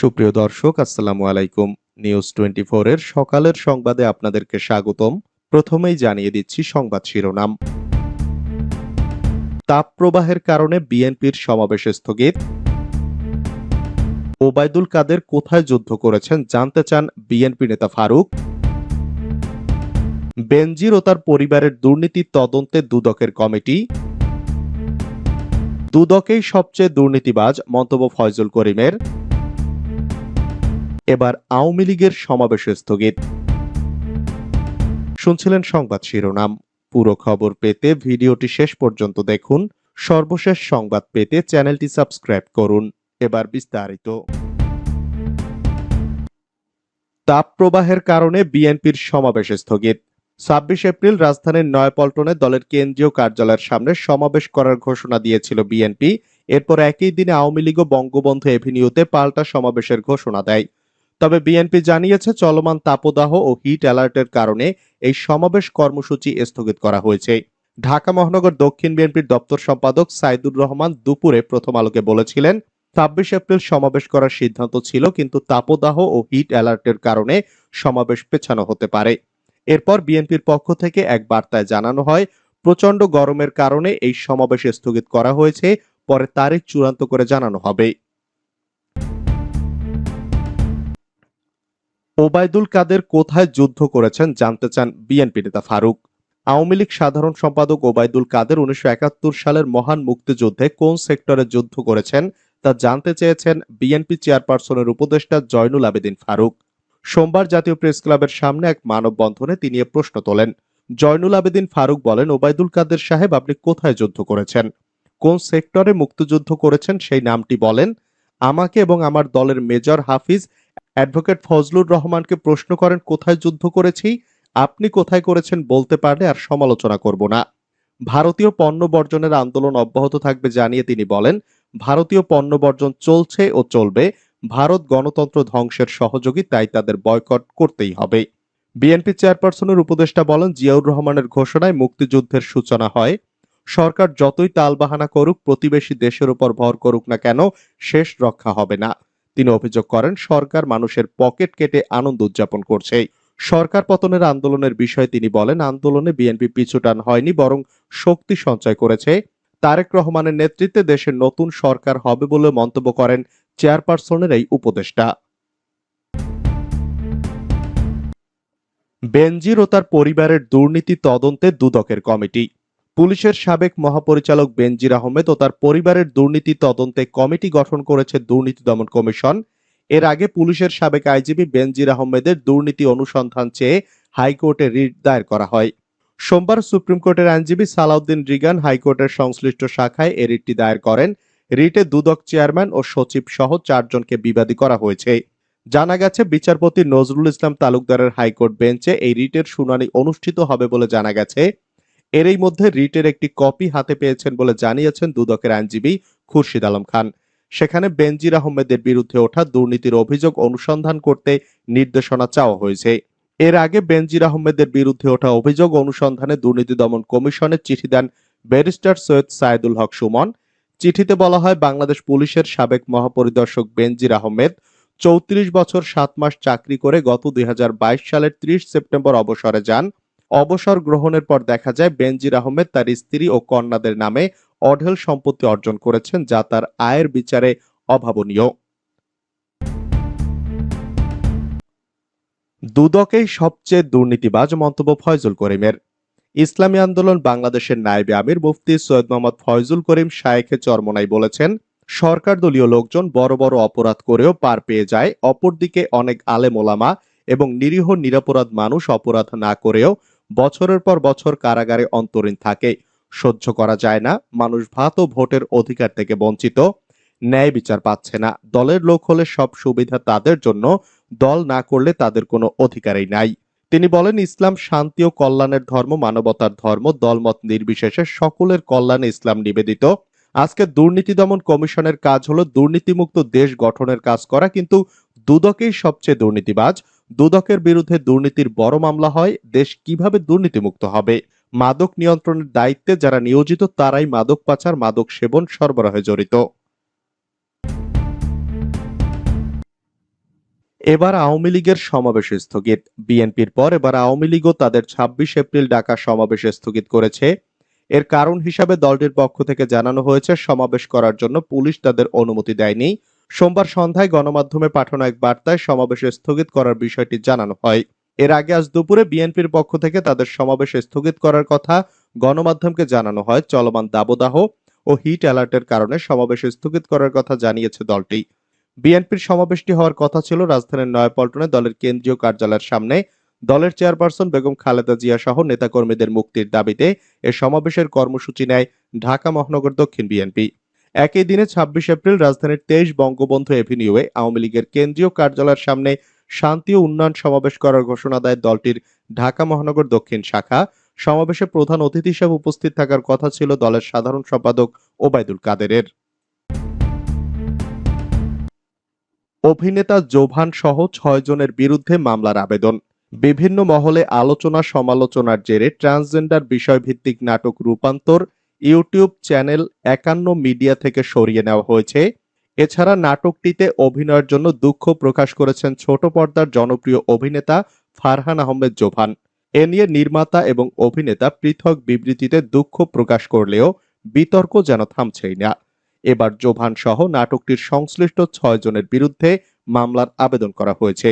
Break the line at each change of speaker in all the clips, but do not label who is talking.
সুপ্রিয় দর্শক আসসালামু আলাইকুম নিউজ টোয়েন্টি এর সকালের সংবাদে আপনাদেরকে স্বাগতম প্রথমেই জানিয়ে দিচ্ছি সংবাদ শিরোনাম তাপ প্রবাহের কারণে বিএনপির সমাবেশ স্থগিত ওবায়দুল কাদের কোথায় যুদ্ধ করেছেন জানতে চান বিএনপি নেতা ফারুক বেনজির ও তার পরিবারের দুর্নীতি তদন্তে দুদকের কমিটি দুদকেই সবচেয়ে দুর্নীতিবাজ মন্তব্য ফয়জুল করিমের এবার আওয়ামী লীগের সমাবেশ স্থগিত শুনছিলেন সংবাদ শিরোনাম পুরো খবর পেতে ভিডিওটি শেষ পর্যন্ত দেখুন সর্বশেষ সংবাদ পেতে চ্যানেলটি সাবস্ক্রাইব করুন এবার বিস্তারিত তাপ প্রবাহের কারণে বিএনপির সমাবেশ স্থগিত ছাব্বিশ এপ্রিল রাজধানীর নয়পল্টনে দলের কেন্দ্রীয় কার্যালয়ের সামনে সমাবেশ করার ঘোষণা দিয়েছিল বিএনপি এরপর একই দিনে আওয়ামী লীগ বঙ্গবন্ধু এভিনিউতে পাল্টা সমাবেশের ঘোষণা দেয় তবে বিএনপি জানিয়েছে চলমান তাপদাহ ও হিট অ্যালার্টের কারণে এই সমাবেশ কর্মসূচি স্থগিত করা হয়েছে ঢাকা মহানগর দক্ষিণ বিএনপির দপ্তর সম্পাদক সাইদুর রহমান দুপুরে প্রথম আলোকে বলেছিলেন ছাব্বিশ এপ্রিল সমাবেশ করার সিদ্ধান্ত ছিল কিন্তু তাপদাহ ও হিট অ্যালার্টের কারণে সমাবেশ পেছানো হতে পারে এরপর বিএনপির পক্ষ থেকে এক বার্তায় জানানো হয় প্রচণ্ড গরমের কারণে এই সমাবেশ স্থগিত করা হয়েছে পরে তারিখ চূড়ান্ত করে জানানো হবে ওবায়দুল কাদের কোথায় যুদ্ধ করেছেন জানতে চান বিএনপি নেতা ফারুক আওয়ামী লীগ সাধারণ সম্পাদক ওবায়দুল কাদের উনিশশো সালের মহান মুক্তিযুদ্ধে কোন সেক্টরে যুদ্ধ করেছেন তা জানতে চেয়েছেন বিএনপি চেয়ারপারসনের উপদেষ্টা জয়নুল আবেদিন ফারুক সোমবার জাতীয় প্রেস ক্লাবের সামনে এক মানববন্ধনে তিনি এ প্রশ্ন তোলেন জয়নুল আবেদিন ফারুক বলেন ওবায়দুল কাদের সাহেব আপনি কোথায় যুদ্ধ করেছেন কোন সেক্টরে মুক্তিযুদ্ধ করেছেন সেই নামটি বলেন আমাকে এবং আমার দলের মেজর হাফিজ অ্যাডভোকেট ফজলুর রহমানকে প্রশ্ন করেন কোথায় যুদ্ধ করেছি আপনি কোথায় করেছেন বলতে পারলে আর সমালোচনা করব না ভারতীয় পণ্য বর্জনের আন্দোলন অব্যাহত থাকবে জানিয়ে তিনি বলেন ভারতীয় পণ্য বর্জন চলছে ও চলবে ভারত গণতন্ত্র ধ্বংসের সহযোগী তাই তাদের বয়কট করতেই হবে বিএনপি চেয়ারপারসনের উপদেষ্টা বলেন জিয়াউর রহমানের ঘোষণায় মুক্তিযুদ্ধের সূচনা হয় সরকার যতই তালবাহানা করুক প্রতিবেশী দেশের উপর ভর করুক না কেন শেষ রক্ষা হবে না তিনি অভিযোগ করেন সরকার মানুষের পকেট কেটে আনন্দ উদযাপন করছে সরকার পতনের আন্দোলনের বিষয়ে তিনি বলেন আন্দোলনে বিএনপি পিছুটান হয়নি বরং শক্তি সঞ্চয় করেছে তারেক রহমানের নেতৃত্বে দেশের নতুন সরকার হবে বলে মন্তব্য করেন চেয়ারপারসনের এই উপদেষ্টা বেনজির ও তার পরিবারের দুর্নীতি তদন্তে দুদকের কমিটি পুলিশের সাবেক মহাপরিচালক বেনজির আহমেদ ও তার পরিবারের দুর্নীতি তদন্তে কমিটি গঠন করেছে দুর্নীতি দমন কমিশন এর আগে পুলিশের সাবেক আইজিবি বেনজির আহমেদের দুর্নীতি অনুসন্ধান চেয়ে হাইকোর্টে রিট দায়ের করা হয় সোমবার সুপ্রিম কোর্টের আইনজীবী সালাউদ্দিন রিগান হাইকোর্টের সংশ্লিষ্ট শাখায় এ রিটটি দায়ের করেন রিটে দুদক চেয়ারম্যান ও সচিব সহ চারজনকে বিবাদী করা হয়েছে জানা গেছে বিচারপতি নজরুল ইসলাম তালুকদারের হাইকোর্ট বেঞ্চে এই রিটের শুনানি অনুষ্ঠিত হবে বলে জানা গেছে এরই মধ্যে রিটের একটি কপি হাতে পেয়েছেন বলে জানিয়েছেন দুদকের আইনজীবী খুরশিদ আলম খান সেখানে বেনজির আহমেদের বিরুদ্ধে ওঠা দুর্নীতির অভিযোগ অনুসন্ধান করতে নির্দেশনা চাওয়া হয়েছে এর আগে বেনজির আহমেদের বিরুদ্ধে ওঠা অভিযোগ অনুসন্ধানে দুর্নীতি দমন কমিশনের চিঠি দেন ব্যারিস্টার সৈয়দ সাইদুল হক সুমন চিঠিতে বলা হয় বাংলাদেশ পুলিশের সাবেক মহাপরিদর্শক বেনজির আহমেদ চৌত্রিশ বছর সাত মাস চাকরি করে গত দুই সালের ত্রিশ সেপ্টেম্বর অবসরে যান অবসর গ্রহণের পর দেখা যায় বেনজির আহমেদ তার স্ত্রী ও কন্যাদের নামে অঢেল সম্পত্তি অর্জন করেছেন যা তার আয়ের বিচারে অভাবনীয় দুদকেই সবচেয়ে দুর্নীতিবাজ মন্তব্য ফয়জুল করিমের ইসলামী আন্দোলন বাংলাদেশের নায়েবে আমির মুফতি সৈয়দ মোহাম্মদ ফয়জুল করিম শায়েখে চরমনাই বলেছেন সরকার দলীয় লোকজন বড় বড় অপরাধ করেও পার পেয়ে যায় অপরদিকে অনেক আলেমোলামা এবং নিরীহ নিরাপরাধ মানুষ অপরাধ না করেও বছরের পর বছর কারাগারে অন্তরীণ থাকে সহ্য করা যায় না মানুষ ভাত ও ভোটের অধিকার থেকে বঞ্চিত ন্যায় বিচার পাচ্ছে না দলের লোক হলে সব সুবিধা তাদের জন্য দল না করলে তাদের কোনো অধিকারই নাই তিনি বলেন ইসলাম শান্তি ও কল্যাণের ধর্ম মানবতার ধর্ম দলমত নির্বিশেষে সকলের কল্যাণে ইসলাম নিবেদিত আজকে দুর্নীতি দমন কমিশনের কাজ হলো দুর্নীতিমুক্ত দেশ গঠনের কাজ করা কিন্তু দুদকেই সবচেয়ে দুর্নীতিবাজ দুদকের বিরুদ্ধে দুর্নীতির বড় মামলা হয় দেশ কিভাবে দুর্নীতিমুক্ত হবে মাদক নিয়ন্ত্রণের দায়িত্বে যারা নিয়োজিত তারাই মাদক পাচার মাদক সেবন সরবরাহে জড়িত এবার আওয়ামী লীগের সমাবেশ স্থগিত বিএনপির পর এবার আওয়ামী লীগও তাদের ২৬ এপ্রিল ডাকা সমাবেশ স্থগিত করেছে এর কারণ হিসাবে দলটির পক্ষ থেকে জানানো হয়েছে সমাবেশ করার জন্য পুলিশ তাদের অনুমতি দেয়নি সোমবার সন্ধ্যায় গণমাধ্যমে পাঠানো এক বার্তায় সমাবেশ স্থগিত করার বিষয়টি জানানো হয় এর আগে আজ দুপুরে বিএনপির পক্ষ থেকে তাদের সমাবেশ স্থগিত করার কথা গণমাধ্যমকে জানানো হয় চলমান দাবদাহ ও হিট অ্যালার্টের কারণে সমাবেশ স্থগিত করার কথা জানিয়েছে দলটি বিএনপির সমাবেশটি হওয়ার কথা ছিল রাজধানীর নয়াপল্টনে দলের কেন্দ্রীয় কার্যালয়ের সামনে দলের চেয়ারপারসন বেগম খালেদা জিয়া সহ নেতাকর্মীদের মুক্তির দাবিতে এ সমাবেশের কর্মসূচি নেয় ঢাকা মহানগর দক্ষিণ বিএনপি একই দিনে ছাব্বিশ এপ্রিল রাজধানীর তেইশ বঙ্গবন্ধু এভিনিউয়ে আওয়ামী লীগের কেন্দ্রীয় কার্যালয়ের সামনে শান্তি ও উন্নয়ন সমাবেশ করার ঘোষণা দেয় দলটির ঢাকা মহানগর দক্ষিণ শাখা সমাবেশে প্রধান অতিথি হিসেবে উপস্থিত থাকার কথা ছিল দলের সাধারণ সম্পাদক ওবায়দুল কাদেরের অভিনেতা জোভান সহ ছয়জনের বিরুদ্ধে মামলার আবেদন বিভিন্ন মহলে আলোচনা সমালোচনার জেরে ট্রান্সজেন্ডার বিষয়ভিত্তিক নাটক রূপান্তর ইউটিউব চ্যানেল একান্ন মিডিয়া থেকে সরিয়ে নেওয়া হয়েছে এছাড়া নাটকটিতে অভিনয়ের জন্য দুঃখ প্রকাশ করেছেন ছোট পর্দার জনপ্রিয় অভিনেতা ফারহান আহমেদ জোভান এ নিয়ে নির্মাতা এবং অভিনেতা পৃথক বিবৃতিতে দুঃখ প্রকাশ করলেও বিতর্ক যেন থামছেই না এবার জোভান সহ নাটকটির সংশ্লিষ্ট ছয় জনের বিরুদ্ধে মামলার আবেদন করা হয়েছে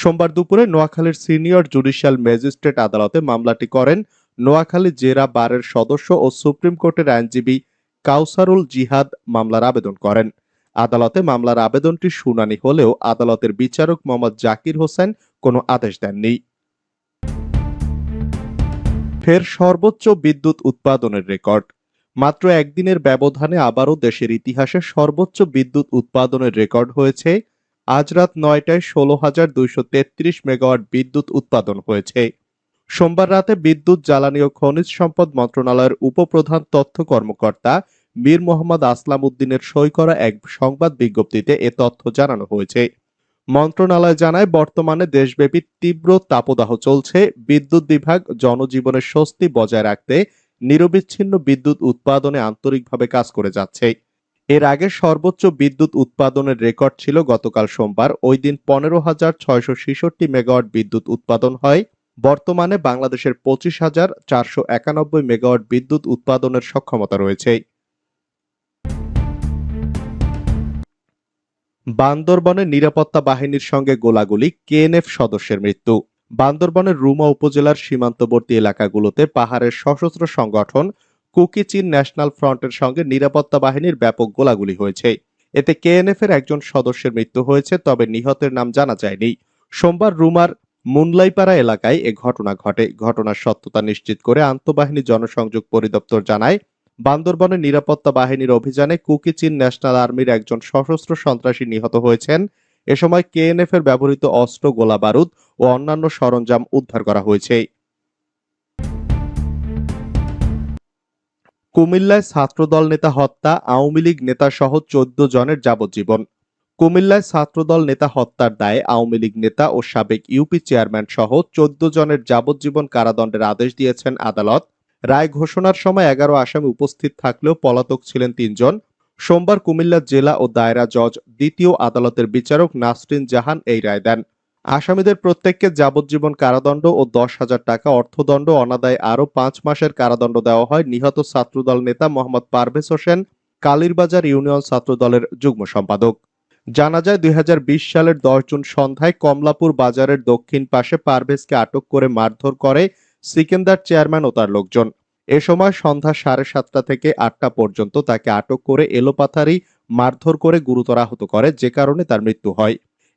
সোমবার দুপুরে নোয়াখালীর সিনিয়র জুডিশিয়াল ম্যাজিস্ট্রেট আদালতে মামলাটি করেন নোয়াখালী জেরা বারের সদস্য ও সুপ্রিম কোর্টের আইনজীবী কাউসারুল জিহাদ মামলার আবেদন করেন আদালতে মামলার আবেদনটি শুনানি হলেও আদালতের বিচারক মোহাম্মদ জাকির হোসেন কোনো আদেশ দেননি ফের সর্বোচ্চ বিদ্যুৎ উৎপাদনের রেকর্ড মাত্র একদিনের ব্যবধানে আবারও দেশের ইতিহাসে সর্বোচ্চ বিদ্যুৎ উৎপাদনের রেকর্ড হয়েছে আজ রাত নয়টায় ষোলো হাজার দুইশো তেত্রিশ মেগাওয়াট বিদ্যুৎ উৎপাদন হয়েছে সোমবার রাতে বিদ্যুৎ জ্বালানি ও খনিজ সম্পদ মন্ত্রণালয়ের উপপ্রধান তথ্য কর্মকর্তা মীর মোহাম্মদ আসলাম উদ্দিনের সই করা এক সংবাদ বিজ্ঞপ্তিতে এ তথ্য জানানো হয়েছে মন্ত্রণালয় জানায় বর্তমানে দেশব্যাপী তীব্র তাপদাহ চলছে বিদ্যুৎ বিভাগ জনজীবনের স্বস্তি বজায় রাখতে নিরবিচ্ছিন্ন বিদ্যুৎ উৎপাদনে আন্তরিকভাবে কাজ করে যাচ্ছে এর আগে সর্বোচ্চ বিদ্যুৎ উৎপাদনের রেকর্ড ছিল গতকাল সোমবার ওই দিন পনেরো হাজার ছয়শো ছেষট্টি মেগাওয়াট বিদ্যুৎ উৎপাদন হয় বর্তমানে বাংলাদেশের পঁচিশ হাজার চারশো একানব্বই মেগাওয়াট বিদ্যুৎ উৎপাদনের সক্ষমতা রয়েছে বান্দরবনের নিরাপত্তা বাহিনীর সঙ্গে গোলাগুলি কেএনএফ সদস্যের মৃত্যু বান্দরবনের রুমা উপজেলার সীমান্তবর্তী এলাকাগুলোতে পাহাড়ের সশস্ত্র সংগঠন কুকি চিন ন্যাশনাল ফ্রন্টের সঙ্গে নিরাপত্তা বাহিনীর ব্যাপক গোলাগুলি হয়েছে এতে কেএনএফ এর একজন সদস্যের মৃত্যু হয়েছে তবে নিহতের নাম জানা যায়নি সোমবার রুমার মুনলাইপাড়া এলাকায় এ ঘটনা ঘটে ঘটনার সত্যতা নিশ্চিত করে আন্তঃবাহিনী জনসংযোগ পরিদপ্তর জানায় বান্দরবনের নিরাপত্তা বাহিনীর অভিযানে কুকি চীন ন্যাশনাল আর্মির একজন সশস্ত্র সন্ত্রাসী নিহত হয়েছেন এ সময় কেএনএফ এর ব্যবহৃত অস্ত্র গোলা বারুদ ও অন্যান্য সরঞ্জাম উদ্ধার করা হয়েছে কুমিল্লায় ছাত্রদল নেতা হত্যা আওয়ামী লীগ নেতা সহ চোদ্দ জনের যাবজ্জীবন কুমিল্লায় ছাত্রদল নেতা হত্যার দায়ে আওয়ামী লীগ নেতা ও সাবেক ইউপি চেয়ারম্যান সহ চোদ্দ জনের যাবজ্জীবন কারাদণ্ডের আদেশ দিয়েছেন আদালত রায় ঘোষণার সময় এগারো আসামি উপস্থিত থাকলেও পলাতক ছিলেন তিনজন সোমবার কুমিল্লা জেলা ও দায়রা জজ দ্বিতীয় আদালতের বিচারক নাসরিন জাহান এই রায় দেন আসামিদের প্রত্যেককে যাবজ্জীবন কারাদণ্ড ও দশ হাজার টাকা অর্থদণ্ড অনাদায় আরও পাঁচ মাসের কারাদণ্ড দেওয়া হয় নিহত ছাত্রদল নেতা মোহাম্মদ পারভেজ হোসেন কালীরবাজার ইউনিয়ন ছাত্রদলের যুগ্ম সম্পাদক জানা যায় দুই সালের দশ জুন সন্ধ্যায় কমলাপুর বাজারের দক্ষিণ পাশে পারভেজকে আটক করে মারধর করে সিকেন্দার চেয়ারম্যান ও তার লোকজন এ সময় সন্ধ্যা সাড়ে সাতটা থেকে আটটা পর্যন্ত তাকে আটক করে এলোপাথারি মারধর করে গুরুতর আহত করে যে কারণে তার মৃত্যু হয়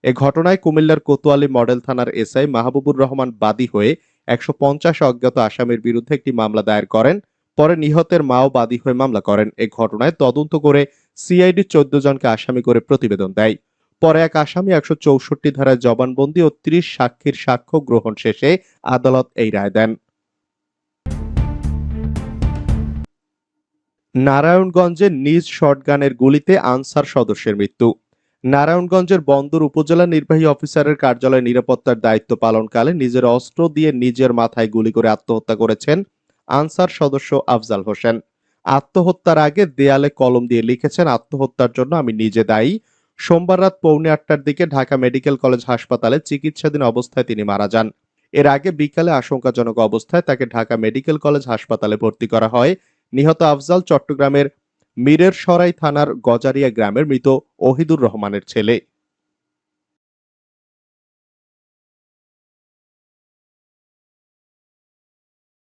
এ ঘটনায় কুমিল্লার কোতোয়ালি মডেল থানার এসআই মাহবুবুর রহমান বাদী হয়ে একশো পঞ্চাশ অজ্ঞাত আসামির বিরুদ্ধে একটি মামলা দায়ের করেন পরে নিহতের মাও বাদী হয়ে মামলা করেন এ ঘটনায় তদন্ত করে সিআইডি চোদ্দ জনকে আসামি করে প্রতিবেদন দেয় পরে এক আসামি একশো চৌষট্টি ধারায় জবানবন্দি ও ত্রিশ সাক্ষীর সাক্ষ্য গ্রহণ শেষে আদালত এই রায় দেন নারায়ণগঞ্জে নিজ শটগানের গুলিতে আনসার সদস্যের মৃত্যু নারায়ণগঞ্জের বন্দর উপজেলা নির্বাহী অফিসারের কার্যালয়ে নিরাপত্তার দায়িত্ব পালনকালে নিজের অস্ত্র দিয়ে নিজের মাথায় গুলি করে আত্মহত্যা করেছেন আনসার সদস্য আফজাল হোসেন আত্মহত্যার আগে দেয়ালে কলম দিয়ে লিখেছেন আত্মহত্যার জন্য আমি নিজে দায়ী সোমবার রাত পৌনে আটটার দিকে ঢাকা মেডিকেল কলেজ হাসপাতালে চিকিৎসাধীন অবস্থায় তিনি মারা যান এর আগে বিকালে আশঙ্কাজনক অবস্থায় তাকে ঢাকা মেডিকেল কলেজ হাসপাতালে ভর্তি করা হয় নিহত আফজাল চট্টগ্রামের মীরের সরাই থানার গজারিয়া গ্রামের মৃত ওহিদুর রহমানের ছেলে